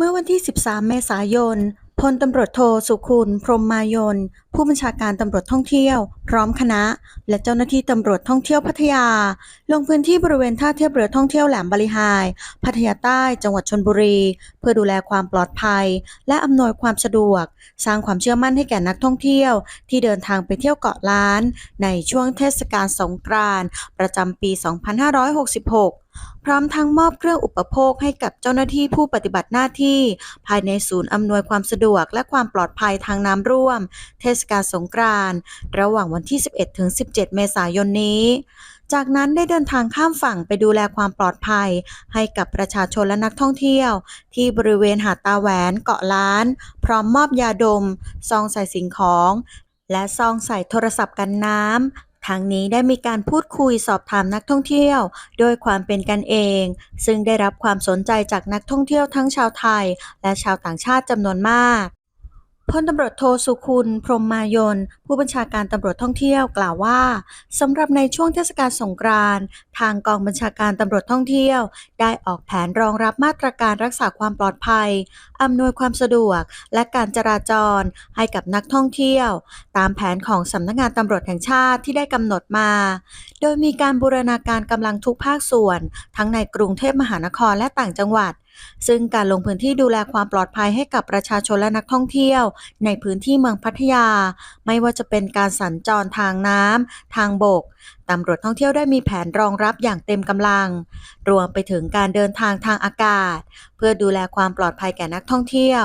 เมื่อวันที่ 13 เมษายน พลตำรวจโทสุคุณพรหมมายน ผู้บัญชาการตำรวจท่องเที่ยว พร้อมคณะ และเจ้าหน้าที่ตำรวจท่องเที่ยวพัทยา ลงพื้นที่บริเวณท่าเทียบเรือท่องเที่ยวแหลมบริหาย พัทยาใต้จังหวัดชลบุรี เพื่อดูแลความปลอดภัย และอำนวยความสะดวก สร้างความเชื่อมั่นให้แก่นักท่องเที่ยว ที่เดินทางไปเที่ยวเกาะล้าน ในช่วงเทศกาลสงกรานต์ประจำปี 2566พร้อมทั้งมอบเครื่องอุปโภคให้กับเจ้าหน้าที่ผู้ปฏิบัติหน้าที่ ภายในศูนย์อำนวยความสะดวกและความปลอดภัยทางน้ำร่วม เทศกาลสงกรานต์ระหว่างวันที่ 11 ถึง 17 เมษายนนี้ จากนั้นได้เดินทางข้ามฝั่งไปดูแลความปลอดภัย ให้กับประชาชนและนักท่องเที่ยว ที่บริเวณหาดตาแหวนเกาะล้าน พร้อมมอบยาดม ซองใส่สิ่งของ และซองใส่โทรศัพท์กันน้ำทางนี้ได้มีการพูดคุยสอบถามนักท่องเที่ยว โดยความเป็นกันเอง ซึ่งได้รับความสนใจจากนักท่องเที่ยวทั้งชาวไทย และชาวต่างชาติจำนวนมาก พลตำรวจโทสุคุณ พรมมายน ผู้บัญชาการตำรวจท่องเที่ยวกล่าวว่าสำหรับในช่วงเทศกาลสงกรานต์ทางกองบัญชาการตำรวจท่องเที่ยว ได้ออกแผนรองรับมาตรการรักษาความปลอดภัย อำนวยความสะดวก และการจราจรให้กับนักท่องเที่ยว ตามแผนของสำนักงานตำรวจแห่งชาติที่ได้กำหนดมา โดยมีการบูรณาการกำลังทุกภาคส่วน ทั้งในกรุงเทพมหานครและต่างจังหวัด ซึ่งการลงพื้นที่ดูแลความปลอดภัยให้กับประชาชนและนักท่องเที่ยว ในพื้นที่เมืองพัทยา ไม่ว่าจะเป็นการสัญจรทางน้ำทางบกตำรวจท่องเที่ยวได้มีแผนรองรับอย่างเต็มกำลัง รวมไปถึงการเดินทางทางอากาศ เพื่อดูแลความปลอดภัยแก่นักท่องเที่ยว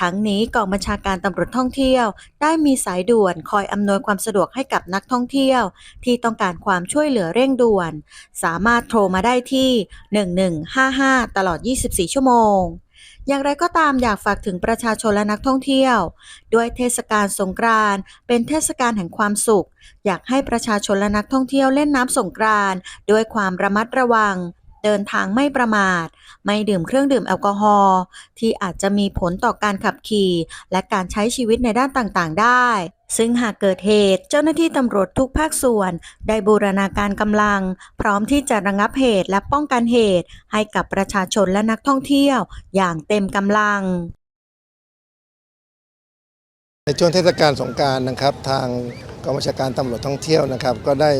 ทั้งนี้กองบัญชาการตำรวจท่องเที่ยว ได้มีสายด่วนคอยอำนวยความสะดวกให้กับนักท่องเที่ยว ที่ต้องการความช่วยเหลือเร่งด่วน สามารถโทรมาได้ที่ 1155 ตลอด 24 ชั่วโมง อย่างไรก็ตามอยากฝากถึงประชาชนและนักท่องเที่ยว ด้วยเทศกาลสงกรานต์เป็นเทศกาลแห่งความสุข อยากให้ประชาชนและนักท่องเที่ยวเล่นน้ำสงกรานต์ด้วยความระมัดระวัง เดินทางไม่ประมาท ไม่ดื่มเครื่องดื่มแอลกอฮอล์ที่อาจจะมีผลต่อการขับขี่ และการใช้ชีวิตในด้านต่างๆ ได้ ซึ่งหากเกิดเหตุเจ้าหน้าที่ตำรวจทุกภาคส่วน ได้บูรณาการกำลัง พร้อมที่จะระงับเหตุและป้องกันเหตุ ให้กับประชาชนและนักท่องเที่ยว อย่างเต็มกำลัง ในช่วงเทศกาลสงการนะครับ ทางกองบัญชาการตำรวจท่องเที่ยวนะครับ ก็ได้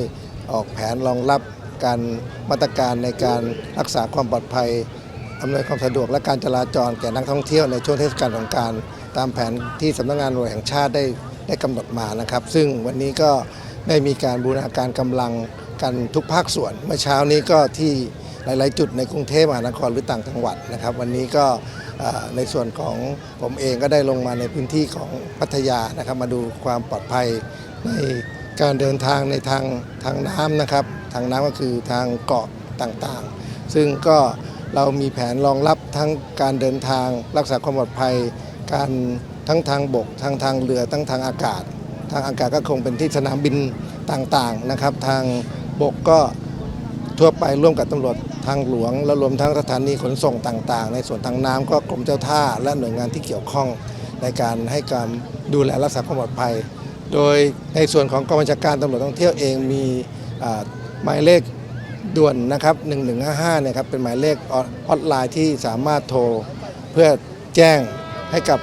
ออกแผนรองรับ การมาตรการในการรักษาความปลอดภัยอำนวยความสะดวกและการจราจรแก่นักท่องเที่ยวในช่วงเทศกาลสงการ ตามแผนที่สำนักงานตำรวจแห่งชาติได้ได้กำหนดมานะครับ ซึ่งวันนี้ก็ได้มีการบูรณาการกำลังกันทุกภาคส่วน เมื่อเช้านี้ก็ที่หลาย ๆ จุดในกรุงเทพมหานครหรือต่างจังหวัดนะครับ วันนี้ก็ในส่วนของผมเองก็ได้ลงมาในพื้นที่ของพัทยานะครับ มาดูความปลอดภัยในการเดินทางในทางทางน้ำนะครับ ทางน้ำก็คือทางเกาะต่างๆ ซึ่งก็เรามีแผนรองรับทั้งการเดินทางรักษาความปลอดภัย การทั้งทางบกทางทางเรือทั้งทางอากาศ ทางอากาศก็คงเป็นที่สนามบินต่างๆนะครับ ทางบกก็ทั่วไปร่วมกับตำรวจทางหลวง และรวมทั้งสถานีขนส่งต่าง ๆ ในส่วนทางน้ำก็กรมเจ้าท่า และหน่วยงานที่เกี่ยวข้องในการให้การดูแลรักษาความปลอดภัย โดยในส่วนของกองบัญชาการตำรวจท่องเที่ยวเองมีอ่า หมายเลขด่วนนะครับ 1155เนี่ยครับเป็นหมายเลขออดไลน์ที่สามารถโทร เพื่อแจ้งให้กับ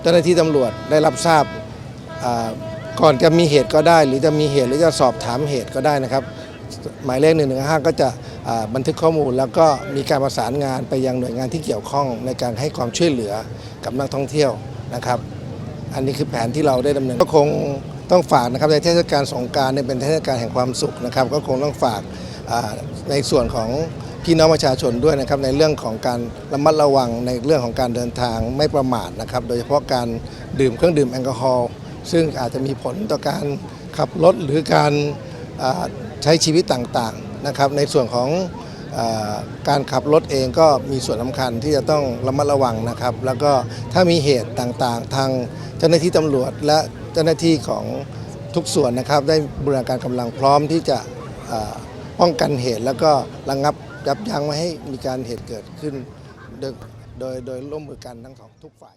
เจ้าหน้าที่ตำรวจได้รับทราบก่อนจะมีเหตุก็ได้ หรือจะมีเหตุหรือจะสอบถามเหตุก็ได้นะครับ หมายเลข1นึก็จะอ่าบันทึกข้อมูล แล้วก็มีการประสานงานไปยังหน่วยงานที่เกี่ยวข้องในการให้ความช่วยเหลือกับนักท่องเที่ยวนะครับ อันนี้คือแผนที่เราได้ดำเนินก็คง ต้องฝากนะครับในเทศกาลสงการเนี่ยเป็นเทศกาลแห่งความสุขนะครับ ก็คงต้องฝากในส่วนของพี่น้องประชาชนด้วยนะครับในเรื่องของการระมัดระวังในเรื่องของการเดินทางไม่ประมาทนะครับ โดยเฉพาะการดื่มเครื่องดื่มแอลกอฮอล์ซึ่งอาจจะมีผลต่อการขับรถหรือการใช้ชีวิตต่างๆนะครับ ในส่วนของ การขับรถเองก็มีส่วนสำคัญที่จะต้องระมัดระวังนะครับ แล้วก็ถ้ามีเหตุต่างๆ ทางเจ้าหน้าที่ตำรวจและเจ้าหน้าที่ของทุกส่วนนะครับ ได้บูรณาการกำลังพร้อมที่จะป้องกันเหตุ แล้วก็ระงับยับยั้งไม่ให้มีการเหตุเกิดขึ้น โดยโดยโดยร่วมมือกันทั้งสองทุกฝ่าย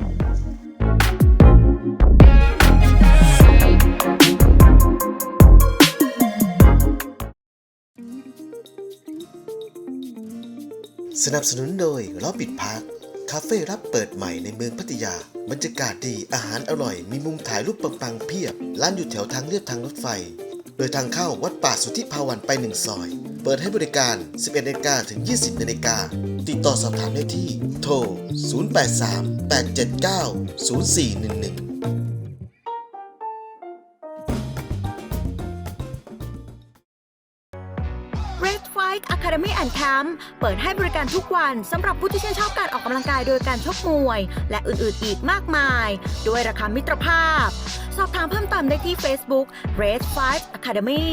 สนับสนุนโดยล้อปิดพาร์คคาเฟ่รับเปิดใหม่ในเมืองพัทยา บรรยากาศดีอาหารอร่อย มีมุมถ่ายรูปปังๆเพียบ ร้านอยู่แถวทางเลียบทางรถไฟ โดยทางเข้าวัดป่าสุทธิภาวันไปหนึ่งซอย เปิดให้บริการ 11นาฬิกาถึง 20นาฬิกาติดต่อสอบถามได้ที่ โทร 083 879 0411 Red Fight Academy and Camp เปิดให้บริการทุกวันสำหรับผู้ที่ชื่นชอบการออกกำลังกายโดยการชกมวย และอื่นๆอีกมากมาย ด้วยราคามิตรภาพ สอบถามเพิ่มเติมได้ที่ Facebook Red 5 Academy